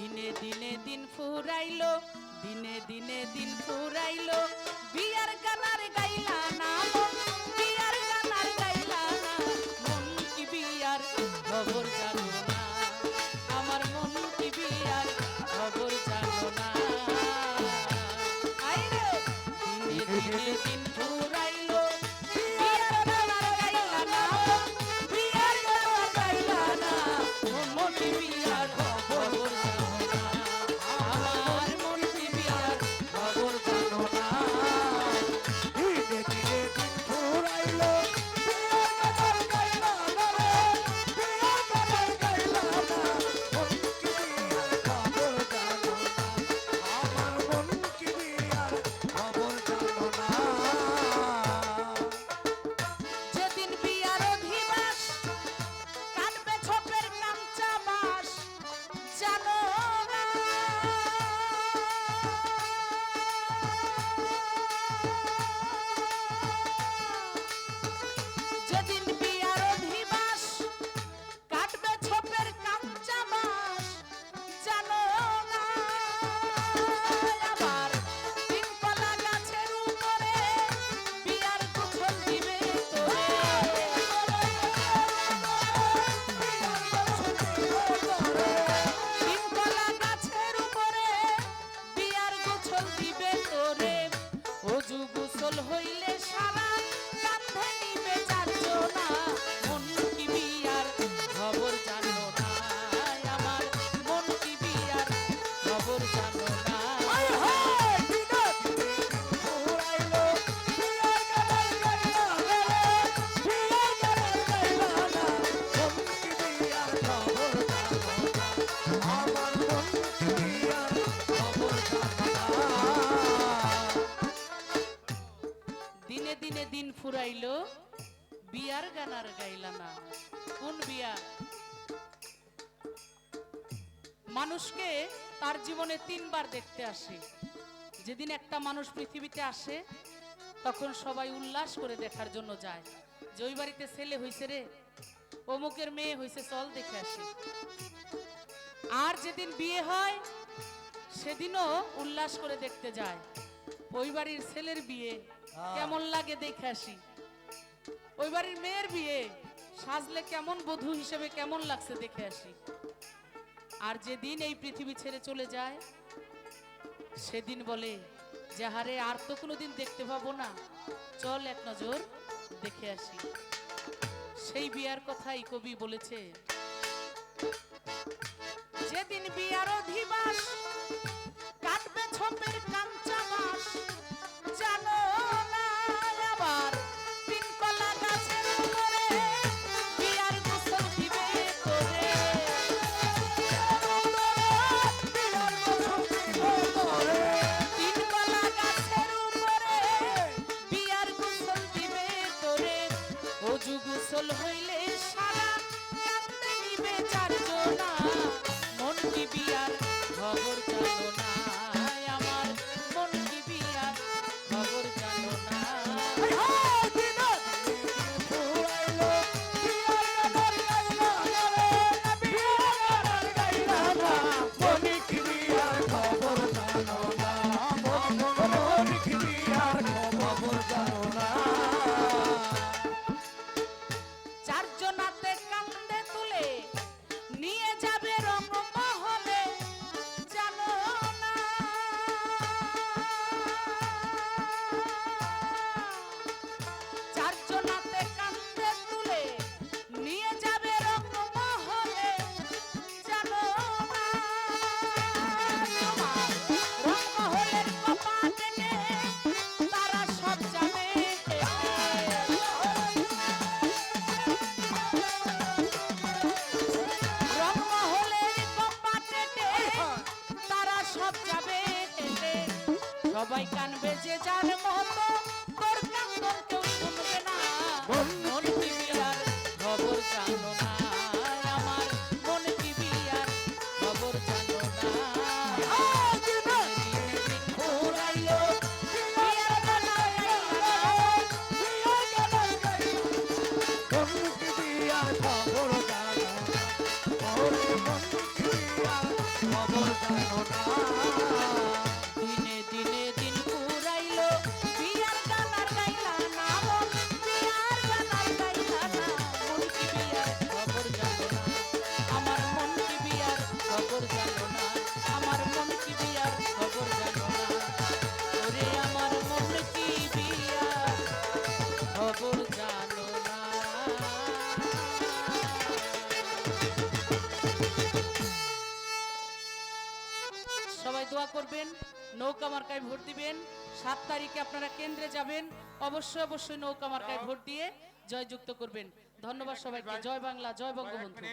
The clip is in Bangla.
দিনে দিনে দিন ফুরাইলো, দিনে দিনে দিন ফুরাইলো। বিয়ার গানার গাইলা না বিয়ার গানার গাইলা না মন কি বিয়ার খবর জানো না, আমার মন কি বিয়ার খবর জানো না। দিনে দিনে দিন বিয়ার দিনে দিনে ফুরাইলো, বিয়ার গানার গাইলা না। কোন বিয়া? মানুষকে তার জীবনে তিনবার দেখতে আসে। যেদিন একটা মানুষ পৃথিবীতে আসে, তখন সবাই উল্লাস করে দেখার জন্য যায়। যে ওই বাড়িতে ছেলে হইছে রে, অমুকের মেয়ে হইছে, চল দেখে আসি। আর যেদিন বিয়ে হয়, সেদিনও উল্লাস করে দেখতে যায়। ওই বাড়ির ছেলের বিয়ে কেমন লাগে দেখে আসি। ওই বাড়ির মেয়ের বিয়ে, সাজলে কেমন বধূ হিসেবে কেমন লাগছে দেখে আসি। আর যেদিন এই পৃথিবী ছেড়ে চলে যায়, সেদিন বলে যে হারে আর তো কোনোদিন দেখতে পাবো না, চল এক নজর দেখে আসি। সেই বিয়ার কথাই কবি বলেছে, যেদিন বিয়ার অধিবাস সবাই কানবে যে যার মতো। করবেন, নৌকা মার্কায় ভোট দিবেন, সাত তারিখে আপনারা কেন্দ্রে যাবেন, অবশ্যই অবশ্যই নৌকা মার্কায় ভোট দিয়ে জয়যুক্ত করবেন। ধন্যবাদ সবাইকে, জয় বাংলা, জয় বঙ্গবন্ধু।